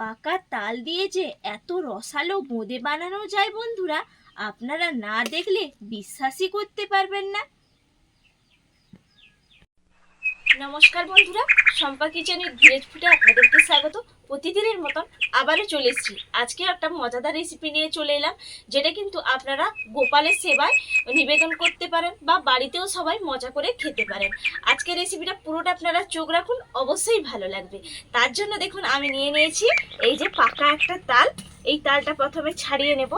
পাকা তাল দিয়ে যে এত রসালো বোঁদে বানানো যায় বন্ধুরা, আপনারা না দেখলে বিশ্বাসই করতে পারবেন না। নমস্কার বন্ধুরা, শম্পা কিচেনের ভিলেজ ফুটে আপনাদেরকে স্বাগত। প্রতিদিনের মতন আবারও চলে এসেছি। আজকে একটা মজাদার রেসিপি নিয়ে চলে এলাম, যেটা কিন্তু আপনারা গোপালের সেবায় নিবেদন করতে পারেন বা বাড়িতেও সবাই মজা করে খেতে পারেন। আজকের রেসিপিটা পুরোটা আপনারা চোখ রাখুন, অবশ্যই ভালো লাগবে। তার জন্য দেখুন, আমি নিয়ে নিয়েছি এই যে পাকা একটা তাল। এই তালটা প্রথমে ছাড়িয়ে নেব।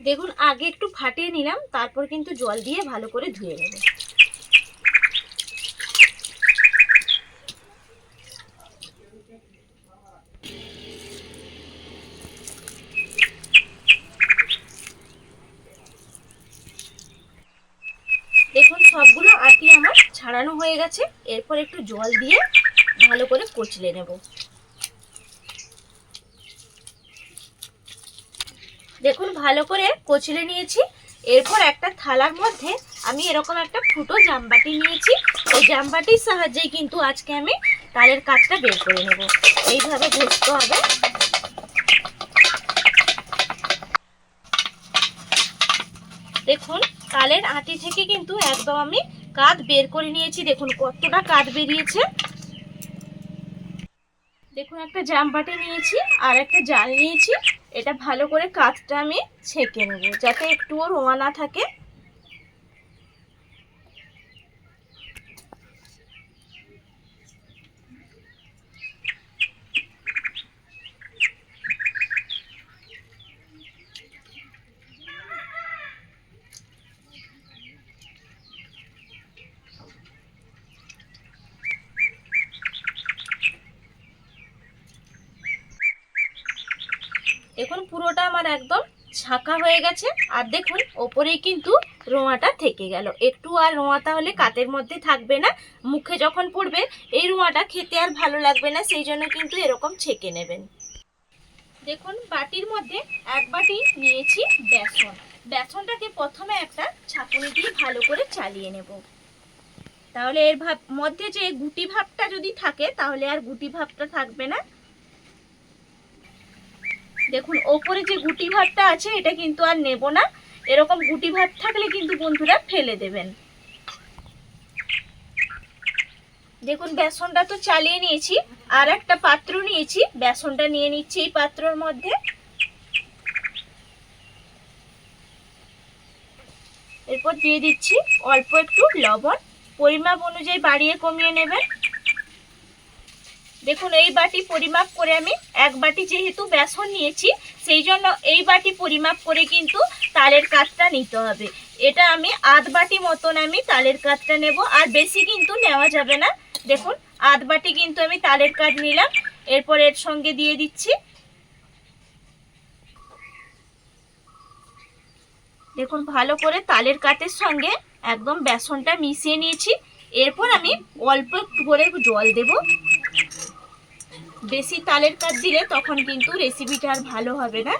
দেখুন, আগে একটু ফাটিয়ে নিলাম, তারপর কিন্তু জল দিয়ে ভালো করে ধুয়ে নেব। দেখুন, সবগুলো আটি আমার ছাড়ানো হয়ে গেছে। এরপর একটু জল দিয়ে ভালো করে কচলে নেব। দেখুন, ভালো করে কচলে নিয়েছি। এরপর একটা থালার মধ্যে আমি এরকম একটা ফুটো জামবাটি নিয়েছি। ওই জামবাটির সাহায্যেই কিন্তু আজকে আমি তালের কাজটা বের করে নেব। এইভাবে ঘষতে হবে। দেখুন, তালের আটি থেকে কিন্তু একদম আমি কাঠ বের করে নিয়েছি। দেখুন, কতটা কাঠ বেরিয়েছে। দেখুন, একটা জামবাটি নিয়েছি আর একটা জাল নিয়েছি। এটা ভালো করে কাঠটা আমি ছেঁকে নেব, যাতে একটুও রোয়া না থাকে। দেখুন, পুরোটা আমার একদম ছাকা হয়ে গেছে। আর দেখুন, ওপরেই কিন্তু রোঁয়াটা থেকে গেল। একটু আর রোঁয়া তাহলে কাতের মধ্যে থাকবে না। মুখে যখন পড়বে, এই রোঁয়াটা খেতে আর ভালো লাগবে না, সেই জন্য কিন্তু এরকম ছেঁকে নেবেন। দেখুন, বাটির মধ্যে এক বাটি নিয়েছি বেসন। বেসনটাকে প্রথমে একটা ছাঁকুনি দিয়ে ভালো করে চালিয়ে নেব। তাহলে এর ভাব, মধ্যে যে গুটি ভাবটা যদি থাকে, তাহলে আর গুটি ভাবটা থাকবে না। দেখুন, ওপরে যে গুটি ভাতটা আছে, এটা কিন্তু আর নেব না। এরকম গুটি ভাত থাকলে কিন্তু বন্ধুরা ফেলে দেবেন। দেখুন, বেসনটা তো চালিয়ে নিয়েছি, আর একটা পাত্র নিয়েছি। বেসনটা নিয়ে নিচ্ছি এই পাত্রর মধ্যে। এরপর দিয়ে দিচ্ছি অল্প একটু লবণ। পরিমাপ অনুযায়ী বাড়িয়ে কমিয়ে নেবেন। দেখুন, এই বাটি পরিমাপ করে আমি এক বাটি যেহেতু বেসন নিয়েছি, সেই জন্য এই বাটি পরিমাপ করে কিন্তু তালের কাঠটা নিতে হবে। এটা আমি আধ বাটি মতন আমি তালের কাঠটা নেব, আর বেশি কিন্তু নেওয়া যাবে না। দেখুন, আধ বাটি কিন্তু আমি তালের কাঠ নিলাম, এরপর এর সঙ্গে দিয়ে দিচ্ছি। দেখুন, ভালো করে তালের কাঠের সঙ্গে একদম বেসনটা মিশিয়ে নিয়েছি। এরপর আমি অল্প একটু করে জল দেবো। বেশি তালের কাঠ দিলে তখন কিন্তু রেসিপিটা আর ভালো হবে না।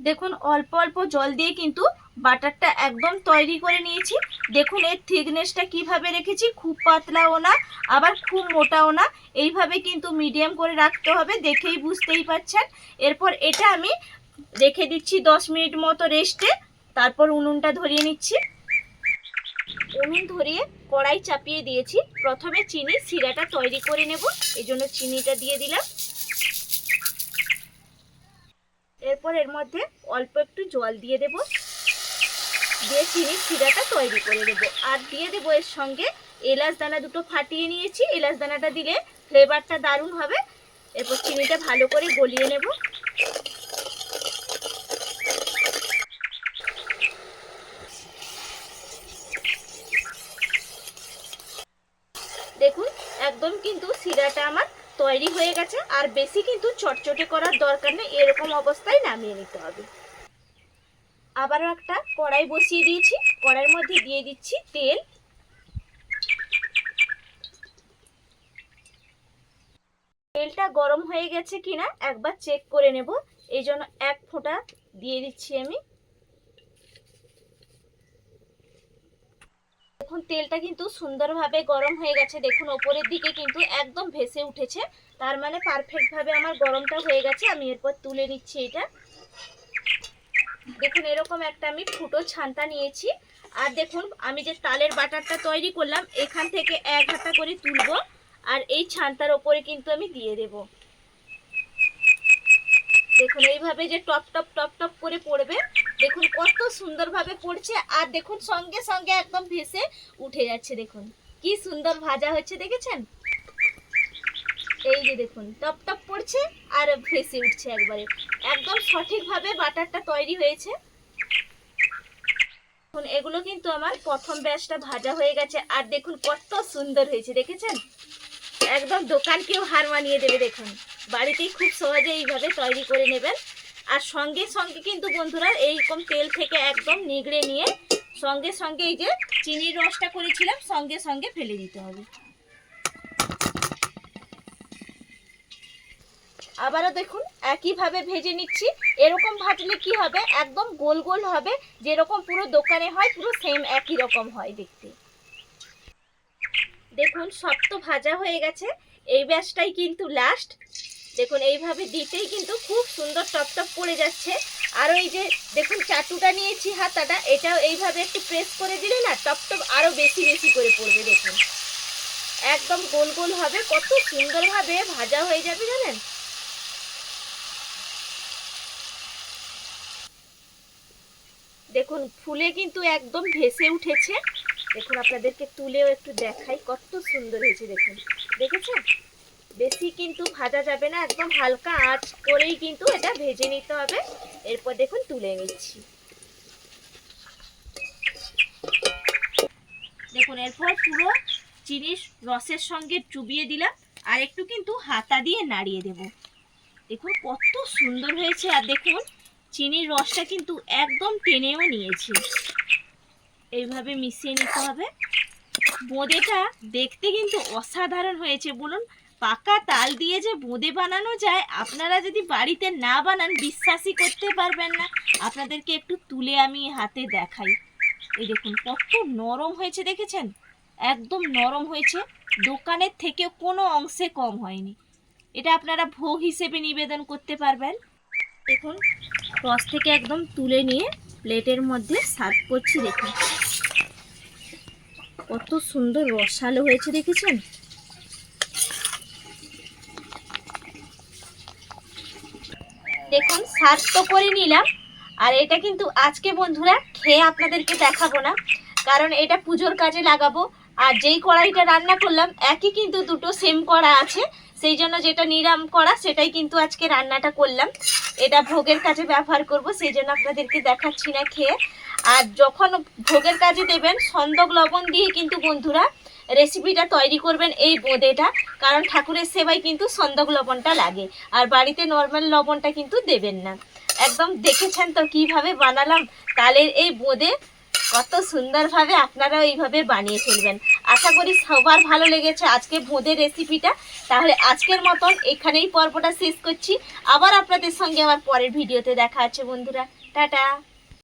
দেখুন, অল্প অল্প জল দিয়ে কিন্তু বাটারটা একদম তৈরি করে নিয়েছি। দেখুন, এর থিকনেসটা কীভাবে রেখেছি, খুব পাতলাও না, আবার খুব মোটাও না। এইভাবে কিন্তু মিডিয়াম করে রাখতে হবে, দেখেই বুঝতেই পাচ্ছেন। এরপর এটা আমি রেখে দিচ্ছি দশ মিনিট মতো রেস্টে তারপর উনুনটা ধরিয়ে নিচ্ছি। উনুন ধরিয়ে কড়াই চাপিয়ে দিয়েছি। প্রথমে চিনি সিরাটা তৈরি করে নেব। এই জন্য চিনিটা দিয়ে দিলাম। এরপর এর মধ্যে অল্প একটু জল দিয়ে দেব। দিয়ে চিনির সিরাটা তৈরি করে দেব। আর দিয়ে দেব এর সঙ্গে এলাচ দানা দুটো ফাটিয়ে নিয়েছি। এলাচ দানাটা দিলে ফ্লেভারটা দারুণ হবে। এরপর চিনিটা ভালো করে গলিয়ে নেব দেখুন একদম কিন্তু সিরাটা আমার তৈরি হয়ে গেছে। আর বেশি কিন্তু চটচটে করার দরকার নেই, এরকম অবস্থায় নামিয়ে নিতে হবে। আবারও একটা কড়াই বসিয়ে দিয়েছি। কড়াইয়ের মধ্যে দিয়ে দিচ্ছি তেল। তেলটা গরম হয়ে গেছে কিনা একবার চেক করে নেব। এই জন্য এক ফোঁটা দিয়ে দিচ্ছি আমি। দেখুন, তেলটা কিন্তু সুন্দরভাবে গরম হয়ে গেছে। দেখুন, ওপরের দিকে কিন্তু একদম ভেসে উঠেছে। তার মানে পারফেক্টভাবে আমার গরমটা হয়ে গেছে। আমি এরপর তুলে নিচ্ছি এটা। দেখুন, এরকম একটা আমি ফুটো ছানটা নিয়েছি। আর দেখুন, আমি যে তালের বাটারটা তৈরি করলাম, এখান থেকে এক হাতা করে তুলবো। আর এই ছানটার ওপরে কিন্তু আমি দিয়ে দেব। দেখুন, এইভাবে যে টপ টপ টপ টপ করে পড়বে, দেখুন কত সুন্দরভাবে পড়ছে, আর দেখুন সঙ্গে সঙ্গে একদম ভেসে উঠে যাচ্ছে, দেখুন। কি সুন্দর ভাজা হচ্ছে, দেখেছেন? এই যে দেখুন, টপ টপ পড়ছে আর ভেসে উঠছে একবারে। একদম সঠিকভাবে বাটারটা তৈরি হয়েছে। এখন এগুলো কিন্তু আমার প্রথম ব্যাচটা ভাজা হয়ে গেছে, আর দেখুন কত সুন্দর হয়েছে, দেখেছেন? একদম দোকানকেও হার মানিয়ে দেবে, দেখুন। বাড়িতেই খুব সহজে এইভাবে তৈরি করে নেবেন। আর সঙ্গে সঙ্গে কিন্তু বন্ধুরা এইরকম তেল থেকে একদম নিগড়ে নিয়ে সঙ্গে সঙ্গে এই যে চিনির রসটা করেছিলাম, সঙ্গে সঙ্গে ফেলে দিতে হবে। আবারও দেখুন, একইভাবে ভেজে নিচ্ছি। এরকম ভাজলে কি হবে? একদম গোল গোল হবে। যেরকম পুরো দোকানে হয়, পুরো সেম একই রকম হয় দেখতে। দেখুন, সব তো ভাজা হয়ে গেছে। এই ব্যাচটাই কিন্তু লাস্ট দেখুন, এইভাবে দিতেই কিন্তু খুব সুন্দর টপ টপ পড়ে যাচ্ছে। আর ওই যে দেখুন, চাটুটা নিয়েছি হাতাটা, এটাও এইভাবে একটু প্রেস করে দিলে না টপ টপ আরও বেশি বেশি করে পড়বে, দেখুন। একদম গোল গোল হবে, কত সুন্দরভাবে ভাজা হয়ে যাবে, জানেন? দেখুন, ফুলে কিন্তু একদম ভেসে উঠেছে। দেখুন, আপনাদেরকে তুলেও একটু দেখাই, কত সুন্দর হয়েছে, দেখুন। দেখেছেন? বেশি কিন্তু ভাজা যাবে না, একদম হালকা আঁচ করেই কিন্তু এটা ভেজে নিতে হবে। এরপর দেখুন তুলে নিচ্ছি। দেখুন, এরপর পুরো চিনির রসের সঙ্গে চুবিয়ে দিলাম, আর একটু কিন্তু হাতা দিয়ে নাড়িয়ে দেব। দেখুন, কত সুন্দর হয়েছে, আর দেখুন, চিনির রসটা কিন্তু একদম টেনেও নিয়েছি। এইভাবে মিশিয়ে নিতে হবে। বোঁদেটা দেখতে কিন্তু অসাধারণ হয়েছে, বলুন। পাকা তাল দিয়ে যে বোঁদে বানানো যায়, আপনারা যদি বাড়িতে না বানান, বিশ্বাসই করতে পারবেন না। আপনাদেরকে একটু তুলে আমি হাতে দেখাই। এই দেখুন, কত নরম হয়েছে, দেখেছেন? একদম নরম হয়েছে। দোকানের থেকে কোনো অংশে কম হয়নি। এটা আপনারা ভোগ হিসেবে নিবেদন করতে পারবেন। দেখুন রস থেকে একদম তুলে নিয়ে প্লেটের মধ্যে সার্ভ করছি, দেখুন। কত সুন্দর রসালো হয়েছে, দেখেছেন? দেখুন সার্ভ তো করে নিলাম। আর এটা কিন্তু আজকে, বন্ধুরা, খেয়ে আপনাদেরকে দেখাবো না। কারণ এটা পুজোর কাজে লাগাবো। আর যেই কড়াইটা রান্না করলাম, একই কিন্তু দুটো সেম কড়া আছে। সেই জন্য যেটা নিরাম করা সেটাই কিন্তু আজকে রান্নাটা করলাম। এটা ভোগের কাজে ব্যবহার করব, সেই জন্য আপনাদেরকে দেখাচ্ছি না খেয়ে। আর যখন ভোগের কাজে দেবেন সন্দক লবণ দিয়ে কিন্তু, বন্ধুরা রেসিপিটা তৈরি করবেন এই বোঁদেটা, কারণ ঠাকুরের সেবায় কিন্তু সন্দক লবণটা লাগে, আর বাড়িতে নর্মাল লবণটা কিন্তু দেবেন না। একদম দেখেছেন তো কীভাবে বানালাম? তালের এই বোঁদে কত সুন্দরভাবে আপনারা এইভাবে বানিয়ে ফেলবেন। আশা করি সবার ভালো লেগেছে আজকে বোঁদের রেসিপিটা তাহলে আজকের মতন এখানেই পর্বটা শেষ করছি। আবার আপনাদের সঙ্গে আমার পরের ভিডিওতে দেখা আছে বন্ধুরা। টাটা!